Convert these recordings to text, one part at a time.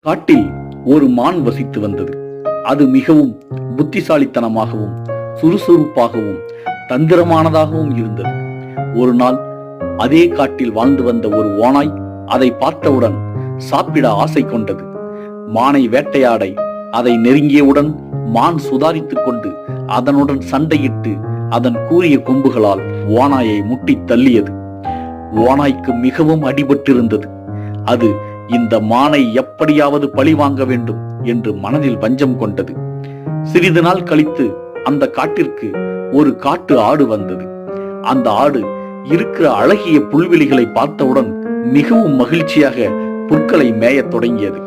காட்டில் ஒரு மான் வசித்து வந்தது. அது மிகவும் புத்திசாலித்தனமாகவும் சுறுசுறுப்பாகவும் தந்திரமானதாகவும் இருந்தது. ஒரு நாள் அதே காட்டில் வாழ்ந்து வந்த ஒரு ஓனாய் அதை பார்த்தவுடன் சாப்பிட ஆசை கொண்டது. மானை வேட்டையாடை அதை நெருங்கியவுடன் மான் சுதாரித்துக் கொண்டு அதனுடன் சண்டையிட்டு அதன் கூறிய கொம்புகளால் ஓனாயை முட்டித் தள்ளியது. ஓனாய்க்கு மிகவும் அடிபட்டிருந்தது. அது இந்த மானை எப்படியாவது பழி வாங்க வேண்டும் என்று மனதில் வஞ்சம் கொண்டது. சிறிது நாள் கழித்து அந்த காட்டிற்கு ஒரு காட்டு ஆடு வந்தது. அந்த ஆடு இருக்கிற அழகிய புல்வெளிகளை பார்த்தவுடன் மிகவும் மகிழ்ச்சியாக புற்களை மேயத் தொடங்கியது.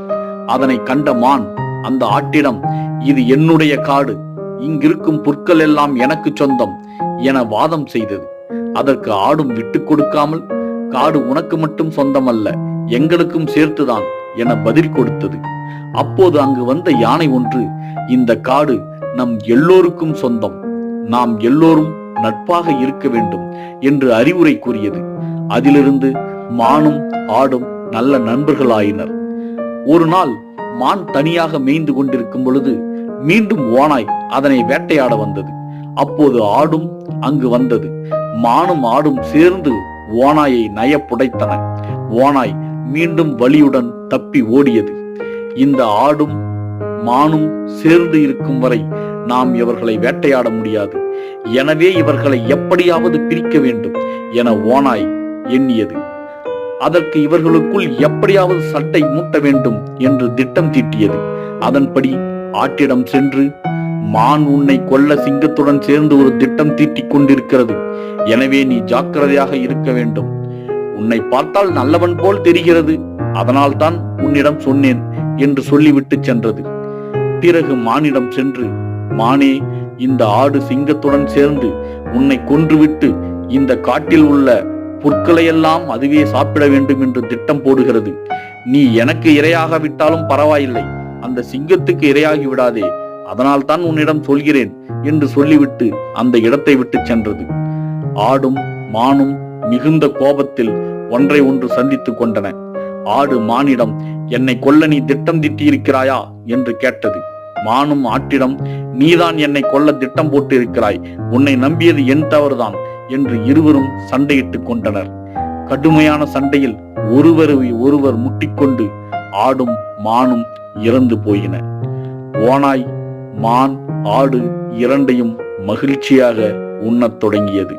அதனை கண்ட மான் அந்த ஆட்டிடம் இது என்னுடைய காடு. இங்கிருக்கும் புற்கள் எல்லாம் எனக்கு சொந்தம் என வாதம் செய்தது. அதற்கு ஆடும் விட்டுக் கொடுக்காமல் காடு உனக்கு மட்டும் சொந்தமல்ல. எங்களுக்கும் சேர்த்துதான் என பதில் கொடுத்தது. அப்போது அங்கு வந்த யானை ஒன்று இந்த காடு நம் எல்லோருக்கும் சொந்தம். நாம் எல்லோரும் நட்பாக இருக்க வேண்டும் என்று அறிவுரை கூறியது. அதிலிருந்து மானும் ஆடும் நல்ல நண்பர்களாயினர். ஒரு நாள் மான் தனியாக மேய்ந்து கொண்டிருக்கும் பொழுது மீண்டும் ஓனாய் அதனை வேட்டையாட வந்தது. அப்போது ஆடும் அங்கு வந்தது. மானும் ஆடும் சேர்ந்து ஓனாயை நயப்புடைத்தன. ஓனாய் மீண்டும் வலியுடன் தப்பி ஓடியது. இந்த ஆடும் மானும் சேர்ந்து இருக்கும் வரை நாம் இவர்களை வேட்டையாட முடியாது. எனவே இவர்களை எப்படியாவது பிரிக்க வேண்டும் என ஓனாய் எண்ணியது. அதற்கு இவர்களுக்குள் எப்படியாவது சட்டை மூட்ட வேண்டும் என்று திட்டம் தீட்டியது. அதன்படி ஆட்டிடம் சென்று மான் உன்னை கொல்ல சிங்கத்துடன் சேர்ந்து ஒரு திட்டம் தீட்டிக் கொண்டிருக்கிறது. எனவே நீ ஜாக்கிரதையாக இருக்க வேண்டும். உன்னை பார்த்தால் நல்லவன் போல் தெரிகிறது. அதனால் தான் உன்னிடம் சொன்னேன் என்று சொல்லிவிட்டு சென்றது. பிறகு மானிடம் சென்று மானே இந்த ஆடு சிங்கத்துடன் சேர்ந்து உன்னை கொன்றுவிட்டு இந்த காட்டில் உள்ள புற்களையெல்லாம் அதுவே சாப்பிட வேண்டும் என்று திட்டம் போடுகிறது. நீ எனக்கு இரையாக விட்டாலும் பரவாயில்லை. அந்த சிங்கத்துக்கு இரையாகி விடாதே. அதனால் தான் உன்னிடம் சொல்கிறேன் என்று சொல்லிவிட்டு அந்த இடத்தை விட்டு சென்றது. ஆடும் மானும் மிகுந்த கோபத்தில் ஒன்றை ஒன்று சந்தித்துக் கொண்டன. ஆடு மானிடம் என்னை கொல்ல நீ திட்டம் திட்டியிருக்கிறாயா? என்று கேட்டது. மானும் ஆட்டிடம் நீதான் என்னை கொல்ல திட்டம் போட்டு இருக்கிறாய் உன்னை நம்பியது என் தவறுதான் என்று இருவரும் சண்டையிட்டுக் கொண்டனர். கடுமையான சண்டையில் ஒருவரை ஒருவர் முட்டிக்கொண்டு ஆடும் மானும் இறந்து போயின. ஓனாய் மான் ஆடு இரண்டையும் மகிழ்ச்சியாக உண்ணத் தொடங்கியது.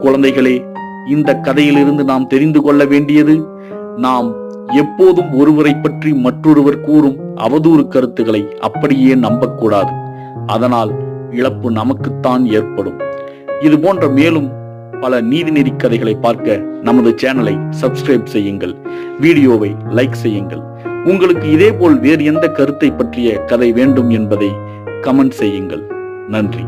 குழந்தைகளே இந்த கதையிலிருந்து நாம் தெரிந்து கொள்ள வேண்டியது நாம் எப்போதும் ஒருவரை பற்றி மற்றொருவர் கூறும் அவதூறு கருத்துக்களை அப்படியே நம்பக்கூடாது. அதனால் இழப்பு நமக்குத்தான் ஏற்படும். இது போன்ற மேலும் பல நீதிநெறி கதைகளை பார்க்க நமது சேனலை சப்ஸ்கிரைப் செய்யுங்கள். வீடியோவை லைக் செய்யுங்கள். உங்களுக்கு இதேபோல் வேறு எந்த கருத்தை பற்றிய கதை வேண்டும் என்பதை கமெண்ட் செய்யுங்கள். நன்றி.